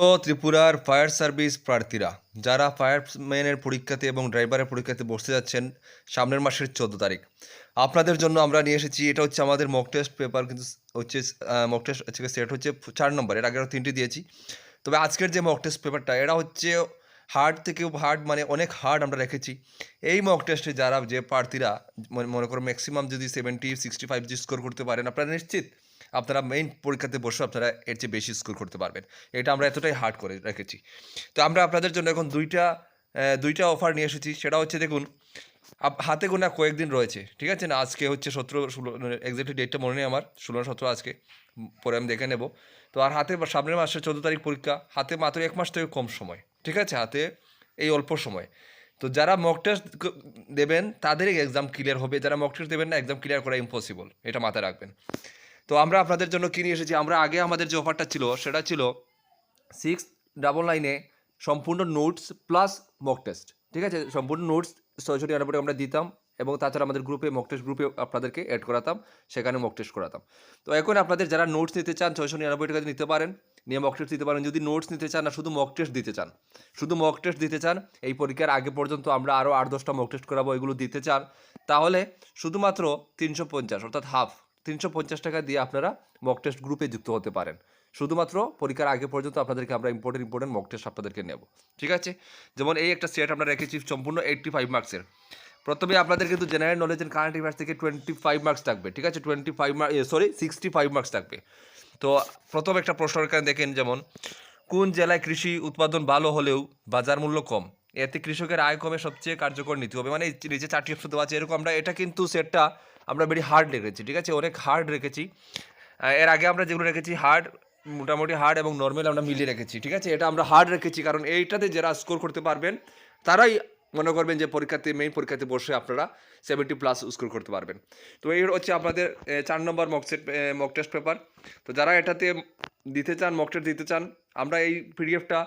ও ত্রিপুরার fire service প্রার্থীরা, যারা ফায়ারম্যানের পরীক্ষাতে এবং ড্রাইভারের পরীক্ষাতে বসতে যাচ্ছেন সামনের মাসের চোদ্দ তারিখ। আপনাদের জন্য আমরা নিয়ে এসেছি, এটা হচ্ছে আমাদের মক টেস্ট পেপার কিন্তু হচ্ছে মক টেস্ট হচ্ছে সেট হচ্ছে চার নম্বর, এর আগে আরও তিনটি দিয়েছি। তবে আজকের যে মক টেস্ট পেপারটা এটা হচ্ছে হার্ড থেকেও হার্ড মানে অনেক হার্ড আমরা রেখেছি। এই মক টেস্টে যারা যে প্রার্থীরা, মনে করো ম্যাক্সিমাম যদি সেভেন্টি সিক্সটি ফাইভ জি স্কোর করতে পারেন, আপনারা নিশ্চিত আপনারা মেইন পরীক্ষাতে বসে আপনারা এর চেয়ে বেশি স্কোর করতে পারবেন। এটা আমরা এতটাই হার্ড করে রেখেছি। তো আমরা আপনাদের জন্য এখন দুইটা দুইটা অফার নিয়ে এসেছি। সেটা হচ্ছে দেখুন হাতে গোনা কয়েকদিন রয়েছে, ঠিক আছে না? আজকে হচ্ছে সতেরো, ষোলো এক্স্যাক্টলি ডেটটা মনে নেই আমার, ষোলো, সতেরো আজকে, পরে আমি দেখে নেব। তো আর হাতে সামনের মাসের চোদ্দ তারিখ পরীক্ষা, হাতে মাত্র এক মাস থেকে কম সময়, ঠিক আছে? হাতে এই অল্প সময়। তো যারা মক টেস্ট দেবেন, তাদেরই এক্সাম ক্লিয়ার হবে। যারা মক টেস্ট দেবেন না এক্সাম ক্লিয়ার করা ইম্পসিবল এটা মাথায় রাখবেন। তো আমরা আপনাদের জন্য কিনে এসেছি। আমরা আগে আমাদের যে অফারটা ছিল, সেটা ছিল সিক্স ডাবল নাইনে সম্পূর্ণ নোটস প্লাস মক টেস্ট ঠিক আছে? সম্পূর্ণ নোটস ছয়শো নিরানব্বই আমরা দিতাম এবং তাছাড়া আমাদের গ্রুপে মক টেস্ট গ্রুপে আপনাদেরকে অ্যাড করাতাম, সেখানে মক টেস্ট করাতাম। তো এখন আপনাদের যারা নোটস নিতে চান, ছয়শো নিরানব্বই টাকা নিতে পারেন, নিয়ে মক টেস্ট দিতে পারেন। যদি নোটস নিতে চান না, শুধু মক টেস্ট দিতে চান। শুধু মক টেস্ট দিতে চান, এই পরীক্ষার আগে পর্যন্ত আমরা আরও আট দশটা মক টেস্ট করাবো, এগুলো দিতে চান, তাহলে শুধুমাত্র তিনশো পঞ্চাশ, অর্থাৎ হাফ তিনশো পঞ্চাশ টাকা দিয়ে আপনারা মক টেস্ট গ্রুপে যুক্ত হতে পারেন। শুধুমাত্র পরীক্ষার আগে পর্যন্ত আপনাদেরকে আমরা ইম্পর্টেন্ট ইম্পর্টেন্ট মক টেস্ট আপনাদেরকে নেব। ঠিক আছে? যেমন এই একটা সেট আমরা রেখেছি সম্পূর্ণ এইট্টি ফাইভ মার্কসের প্রথমে আপনাদের কিন্তু general knowledge and current affairs থেকে টোয়েন্টি ফাইভ মার্কস থাকবে। ঠিক আছে? Twenty five mark sorry sixty five marks থাকবে। তো প্রথম একটা প্রশ্ন এখানে দেখেন যেমন, কোন জেলায় কৃষি উৎপাদন ভালো হলেও বাজার মূল্য কম? এতে কৃষকের আয় কমে সবচেয়ে কার্যকর নীতি হবে। মানে নিচে চারটি অপশন দেওয়া আছে, এরকম আমরা, এটা কিন্তু সেটটা আমরা বেরি হার্ড রেখেছি, ঠিক আছে? অনেক হার্ড রেখেছি। এর আগে আমরা যেগুলো রেখেছি হার্ড মোটামুটি হার্ড এবং নর্মাল আমরা মিলিয়ে রেখেছি, ঠিক আছে? এটা আমরা হার্ড রেখেছি, কারণ এইটাতে যারা স্কোর করতে পারবেন, তারাই মনে করবেন যে পরীক্ষাতে মেইন পরীক্ষাতে বসে আপনারা সেভেন্টি প্লাস স্কোর করতে পারবেন। তো এই হচ্ছে আপনাদের চার নম্বর মক মক টেস্ট পেপার তো যারা এটাতে দিতে চান মক টেস্ট দিতে চান, আমরা এই পিডিএফটা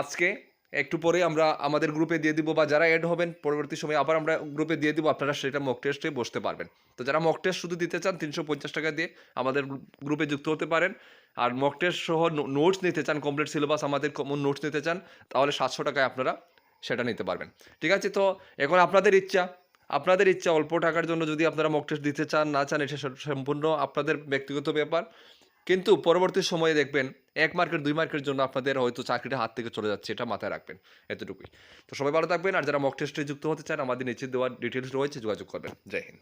আজকে একটু পরে আমরা আমাদের গ্রুপে দিয়ে দিব বা যারা অ্যাড হবেন, পরবর্তী সময়ে আবার আমরা গ্রুপে দিয়ে দিব, আপনারা সেটা মক টেস্টে বসতে পারবেন। তো যারা মক টেস্ট শুধু দিতে চান, তিনশো পঞ্চাশ টাকা দিয়ে আমাদের গ্রুপে যুক্ত হতে পারেন। আর মক টেস্ট সহ নোটস নিতে চান কমপ্লিট সিলেবাস আমাদের কমন নোটস নিতে চান, তাহলে সাতশো টাকায় আপনারা সেটা নিতে পারবেন। ঠিক আছে, তো এখন আপনাদের ইচ্ছা। আপনাদের ইচ্ছা অল্প টাকার জন্য যদি আপনারা মক টেস্ট দিতে চান, না চান, এটা সম্পূর্ণ আপনাদের ব্যক্তিগত ব্যাপার। কিন্তু পরবর্তী সময়ে দেখবেন এক মার্কের, দুই মার্কের জন্য আপনাদের হয়তো চাকরিটা হাত থেকে চলে যাচ্ছে, এটা মাথায় রাখবেন এতটুকুই। তো সবাই ভালো থাকবেন, আর যারা মক টেস্টে যুক্ত হতে চান, আমাদের নিচে দেওয়ার ডিটেলস রয়েছে, যোগাযোগ করবেন। জয় হিন্দ।